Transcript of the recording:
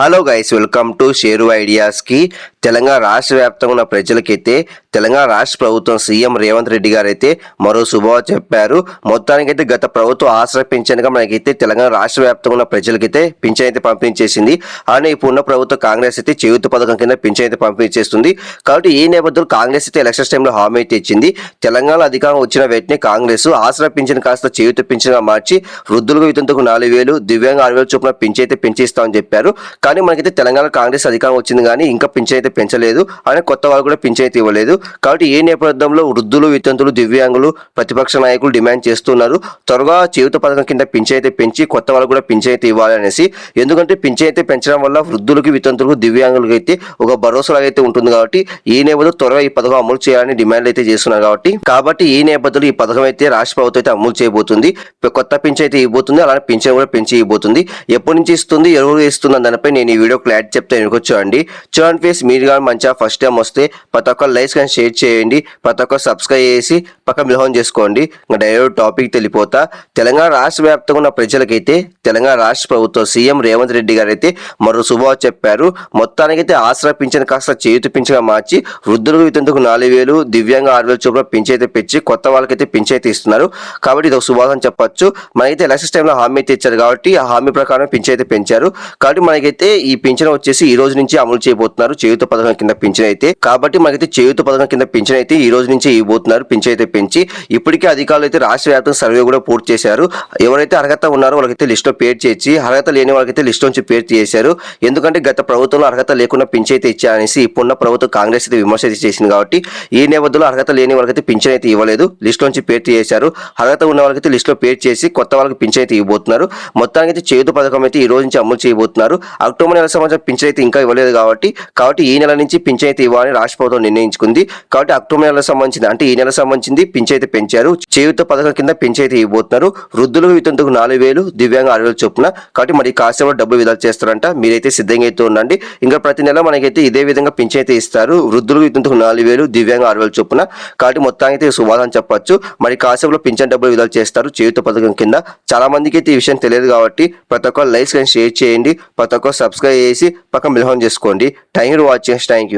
Hello guys welcome to Sheru ఐడియాస్కి Telangana రాష్ట్ర వ్యాప్తంగా ఉన్న ప్రజలకైతే తెలంగాణ రాష్ట్ర ప్రభుత్వం సీఎం రేవంత్ రెడ్డి గారు అయితే మరో శుభవార్త చెప్పారు. మొత్తానికైతే గత ప్రభుత్వం ఆసరా పింఛన్గా మనకైతే తెలంగాణ రాష్ట్ర వ్యాప్తంగా ఉన్న ప్రజలకైతే పింఛన్ అయితే పంపించేసింది. అలానే ఇప్పుడు ఉన్న ప్రభుత్వం కాంగ్రెస్ అయితే చేయూత పథకం కింద పింఛన్ అయితే పంపించేస్తుంది. కాబట్టి ఈ నేపథ్యంలో కాంగ్రెస్ అయితే ఎలక్షన్స్ టైంలో హామీ అయితే ఇచ్చింది. తెలంగాణ అధికారం వచ్చిన వెంటనే కాంగ్రెస్ ఆసరా పింఛన్ కాస్త చేయూత పింఛన్గా మార్చి వృద్ధులకు వితంతుకు నాలుగు వేలు దివ్యాంగ ఆరు వేలు చొప్పున పింఛన్ అయితే పెంచిస్తామని చెప్పారు. కానీ మనకైతే తెలంగాణ కాంగ్రెస్ అధికారం వచ్చింది కానీ ఇంకా పింఛన్ అయితే పెంచలేదు. అలానే కొత్త వాళ్ళు కూడా పింఛన్ అయితే ఇవ్వలేదు. కాబట్టి ఏ నేపథ్యంలో వృద్ధులు వితంతులు దివ్యాంగులు ప్రతిపక్ష నాయకులు డిమాండ్ చేస్తున్నారు? త్వరగా చేయుత పథకం కింద పింఛన్ అయితే పెంచి కొత్త వాళ్ళు కూడా పింఛన్ అయితే ఇవ్వాలనేసి ఎందుకంటే పింఛన్ అయితే పెంచడం వల్ల వృద్ధులకి వితంతులకు దివ్యాంగులకు అయితే ఒక భరోసా అయితే ఉంటుంది కాబట్టి ఈ నేపథ్యంలో త్వరగా ఈ పథకం అమలు చేయాలని డిమాండ్ అయితే చేస్తున్నారు కాబట్టి. కాబట్టి ఈ నేపథ్యంలో ఈ పథకం అయితే రాష్ట్ర ప్రభుత్వం అయితే అమలు చేయబోతుంది. కొత్త పింఛన్ అయితే ఇవ్వబోతుంది. అలానే పింఛన్ కూడా పెంచి ఇవ్వబోతుంది. ఎప్పటి నుంచి ఇస్తుంది? ఎవరు ఇస్తుంది దానిపై నేను ఈ వీడియో క్లారిటీ చెప్తే చూడండి చూడండి ఫేస్ మీరు కానీ మంచిగా ఫస్ట్ టైం వస్తే ప్రతి ఒక్క లైక్స్ కానీ షేర్ చేయండి. ప్రతి ఒక్క సబ్స్క్రైబ్ చేసి పక్క మిలహం చేసుకోండి. ఇంకా డైరెక్ట్ టాపిక్ తెలిపోతా తెలంగాణ రాష్ట్ర వ్యాప్తంగా ఉన్న ప్రజలకైతే తెలంగాణ రాష్ట్ర ప్రభుత్వం సీఎం రేవంత్ రెడ్డి గారు అయితే మరో శుభవార్త చెప్పారు. మొత్తానికైతే ఆసరా పింఛన్ కాస్త చేతి పింఛన్గా మార్చి వృద్ధులకు వితందుకు నాలుగు వేలు దివ్యాంగ ఆరు వేలు చొప్పున పింఛైతే పెంచి కొత్త వాళ్ళకైతే పింఛైతే ఇస్తున్నారు. కాబట్టి ఇది ఒక శుభాసం చెప్పొచ్చు. మనకైతే ఎలక్షన్స్ టైంలో హామీ అయితే ఇచ్చారు కాబట్టి ఆ హామీ ప్రకారం పింఛైతే పెంచారు. కాబట్టి మనకైతే ఈ పింఛన్ వచ్చేసి ఈ రోజు నుంచి అమలు చేయబోతున్నారు. చేయుత పథకం కింద పింఛన్ అయితే. కాబట్టి మనకైతే చేయుత పథకం కింద పింఛన్ అయితే ఈ రోజు నుంచి ఇవ్వబోతున్నారు. పింఛన్ అయితే పెంచి ఇప్పటికే అధికారులు అయితే రాష్ట్ర వ్యాప్తంగా సర్వే కూడా పూర్తి చేశారు. ఎవరైతే అర్హత ఉన్నారో వాళ్ళకైతే లిస్ట్లో పేరు చేర్చి అర్హత లేని వాళ్ళకైతే లిస్ట్ నుంచి పేరు చేశారు. ఎందుకంటే గత ప్రభుత్వంలో అర్హత లేకుండా పింఛన్ అయితే ఇచ్చారనేసి ఇప్పుడున్న ప్రభుత్వం కాంగ్రెస్ అయితే విమర్శ అయితే చేసింది కాబట్టి ఈ నేపథ్యంలో అర్హత లేని వాళ్ళకైతే పింఛన్ అయితే ఇవ్వలేదు. లిస్ట్ నుంచి పేరు చేశారు. అర్హత ఉన్న వాళ్ళకైతే లిస్ట్లో పేరు చేసి కొత్త వాళ్ళకి పింఛన్ అయితే ఇవ్వబోతున్నారు. మొత్తానికి అయితే చేయుత పథకం అయితే ఈ రోజు నుంచి అమలు చేయబోతున్నారు. అక్టోబర్ నెల సంవత్సరం పింఛన్ అయితే ఇంకా ఇవ్వలేదు కాబట్టి కాబట్టి ఈ నెల నుంచి పింఛన్ అయితే ఇవ్వాలని రాష్ట్ర ప్రభుత్వం నిర్ణయించుకుంది. కాబట్టి అక్టోబర్ నెల సంబంధించింది అంటే ఈ నెల సంబంధించింది పింఛన్ అయితే పెంచారు. చేయుత పథకం కింద పింఛన్ అయితే ఇవ్వబోతున్నారు. వృద్ధులు వితంతుకు నాలుగు వేలు దివ్యాంగ ఆరు వేలు చొప్పున. కాబట్టి మరి కాసేపు డబ్బు విధాలు చేస్తారంట. మీరైతే సిద్ధంగా అయితే ఉండండి. ఇంకా ప్రతి నెల మనకైతే ఇదే విధంగా పింఛన్ అయితే ఇస్తారు. వృద్ధులు వితంతుకు నాలుగు వేలు దివ్యాంగ ఆరు వేలు చొప్పున. కాబట్టి మొత్తానికి అయితే సువాదం చెప్పొచ్చు. మరి కాసేపులో పింఛన్ డబ్బులు విధాలు చేస్తారు చేయుత పథకం కింద. చాలా మందికి అయితే ఈ విషయం తెలియదు కాబట్టి ప్రతి ఒక్క లైక్స్ కానీ షేర్ చేయండి. ప్రతి ఒక్క సబ్స్క్రైబ్ చేసి పక్కన మిలహం చేసుకోండి. Thank you watching thank you